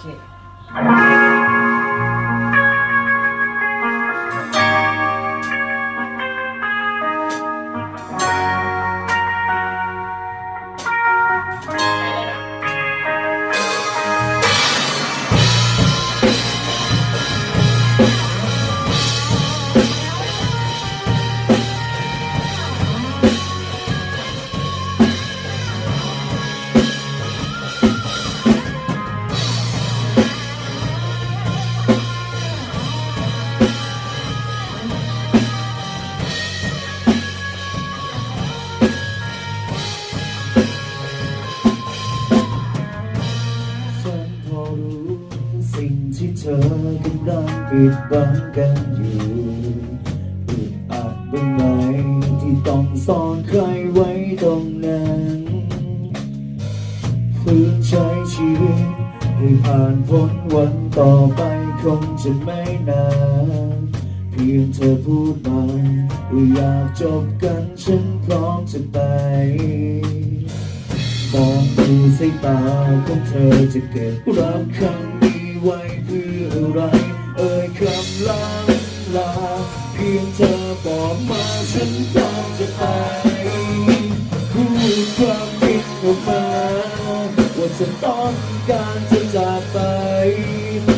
เเธอกำลังปิดบังกันอยู่อึดอัดบ้างไหมที่ต้องซ่อนใครไว้ตรงนั้นฝืนใช้ชีวิตให้ผ่านพ้นวันต่อไปคงจะไม่นานเพียงเธอพูดมาว่าอยากจบกันฉันพร้อมจะไปมองดูสายตาของเธอจะเก็บรักครั้งนี้ไว้เพื่อ ไรเอ่ยคำลาลา เพียงเธอบอกมาฉันพร้อมจะไปพูดความจริงออกมาว่าฉันต้องการจะจากไป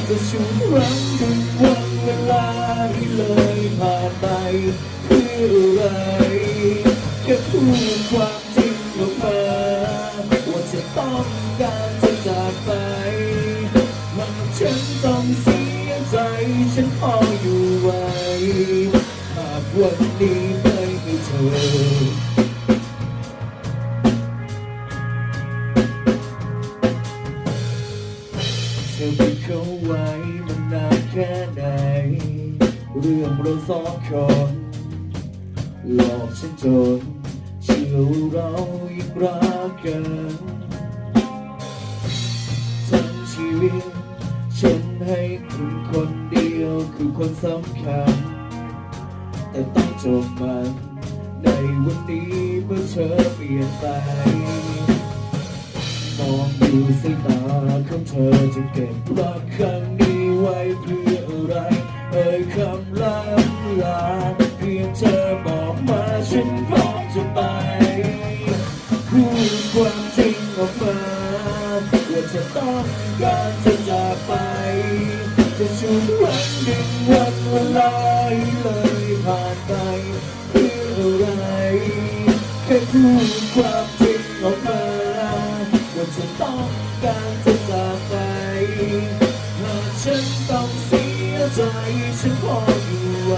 จะชุดรักถึงวันเวลาที่เลยผ่านไปเพื่ออะไรแค่พูดความจริงออกมาว่าจะต้องการจะจากไปหาฉันต้อง ใจฉันพออยู่ไหวหากวันนี้ไม่มีเธอเธอเป็นเขาไว้มันนานแค่ไหน เรื่องเราสองคนหลอกฉันจนเชื่อว่าเรายังรักกันทั้งชีวิต ให้คุณคนเดียวคือคนสำคัญ แต่ต้องจบมันในวันนี้เมื่อเธอเปลี่ยนไป มองดูสายตาของเธอจะเก็บรักครั้งนี้ไว้เพื่ออะไร เอ่ยคำลาลาเพียงเธอบอกมาฉันพร้อมจะไปพูดความจริงออกมาว่าจะต้องการจะจา วันมันเวลายเลยผ่านไปเพื่ออะไรแค่พูดความจริงออกมาว่าฉันต้องการจะจากไปหากฉันต้องเสียใจฉันพออยู่ไหว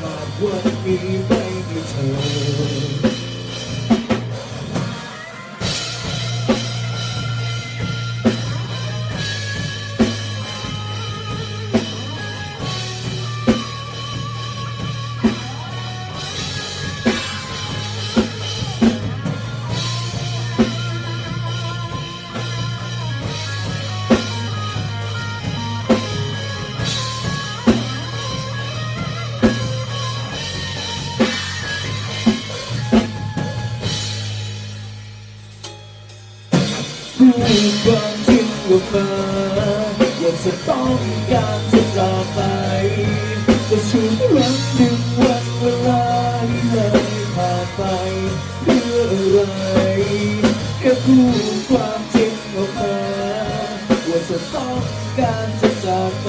หากวันนี้ พูดความจริงออกมาว่าจะต้องการจะจากไปจะช่วยรักหนึ่งวันเวลาที่เลยผ่านไปเพื่ออะไรแค่พูดความจริงออกมาว่าจะต้องการจะจากไป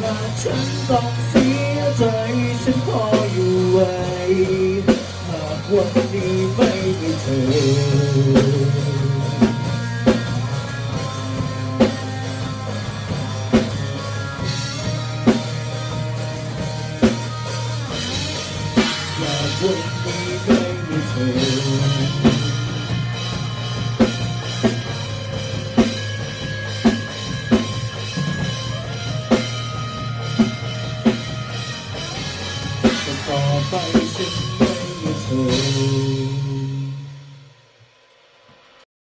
หากฉันต้องเสียใจฉันพออยู่ไหวหากวันนี้ไม่มีเธอ อ